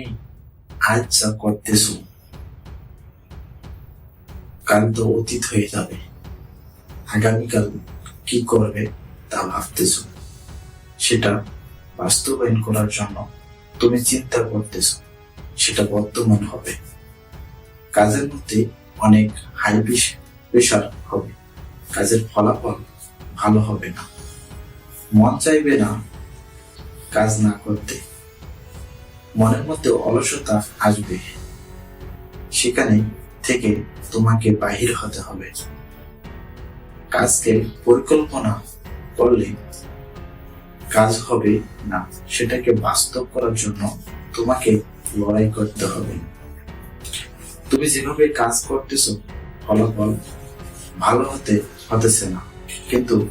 তুমি আজ যা করতেছো কাল তো অতীত হয়ে যাবে। আগামীকাল কি করবে তা ভাবতেছো সেটা বাস্তবায়ন করার জন্য তুমি চিন্তা করতেছো সেটা বর্তমান হবে। কাজের মধ্যে অনেক হাই প্রেশার হবে। কাজের ফলাফল ভালো হবে না। মন চাইবে না কাজ না করতে। মনের মধ্যে অলসতা আসবে। সেখানে থেকে তোমাকে বাহির হতে হবে। কাজকে পরিকল্পনা করলে কাজ হবে না, সেটাকে বাস্তব করার জন্য তোমাকে লড়াই করতে হবে। তুমি যেভাবে কাজ করতেছো, ফলাফল ভালো হতে হতেছে না। কিন্তু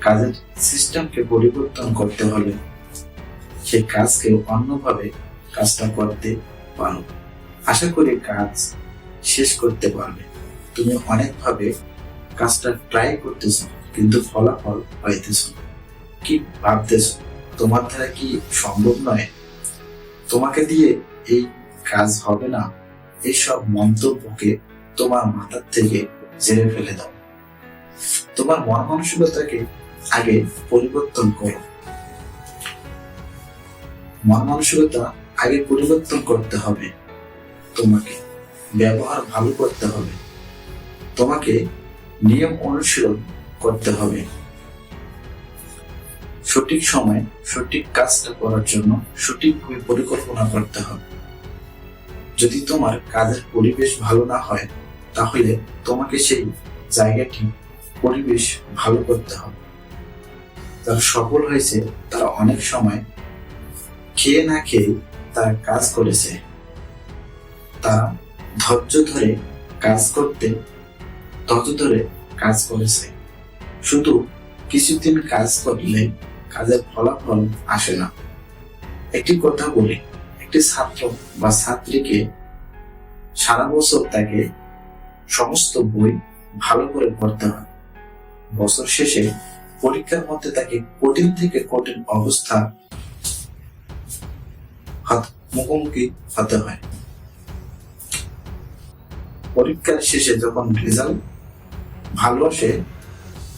কাজের সিস্টেমকে পরিবর্তন করতে হলে সে কাজকে অন্যভাবে কাজটা করতে পারো। আশা করি কাজ শেষ করতে পারবে। তুমি অনেকভাবে কাজটা ট্রাই করতেছো, কিন্তু ফলাফল পাইতেছো। কি ভাবতেছো? তোমার দ্বারা কি সম্ভব নয়? তোমাকে দিয়ে এই কাজ হবে না? এইসব মন্তব্যকে তোমার মাথার থেকে জেনে ফেলে দাও। তোমার মন মানসিকতাকে আগে পরিবর্তন করো। মন মানসিকতা আগে পরিবর্তন করতে হবে। তোমাকে ব্যবহার ভালো করতে হবে। তোমাকে নিয়ম অনুশীলন করতে হবে। সঠিক সময়, সঠিক কাজটা করার জন্য সঠিকভাবে পরিকল্পনা করতে হবে। যদি তোমার কাজের পরিবেশ ভালো না হয়, তাহলে তোমাকে সেই জায়গাটি পরিবেশ ভালো করতে হবে। যারা সফল হয়েছে, তারা অনেক সময় খেয়ে না খেয়ে তারা কাজ করেছে। তারা ধৈর্য ধরে কাজ করতে, ধৈর্য ধরে কাজ করেছে। শুধু কিছুদিন কাজ করলে কাজের ফলাফল আসে না। একটি কথা বলি, একটি ছাত্র বা ছাত্রীকে সারা বছর তাকে সমস্ত বই ভালো করে পড়তে হয়। বছর শেষে পরীক্ষার মধ্যে তাকে কঠিন থেকে কঠিন অবস্থা হাত- মুখোমুখি হতে হয় পরীক্ষার শেষে যখন রেজাল্ট ভালো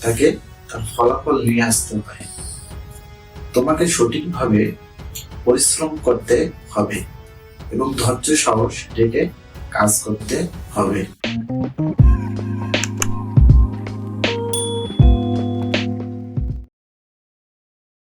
তাকে তার ফলাফল নিয়ে আসতে হয়। তোমাকে সঠিকভাবে পরিশ্রম করতে হবে এবং ধৈর্য সাহস রেখে কাজ করতে হবে।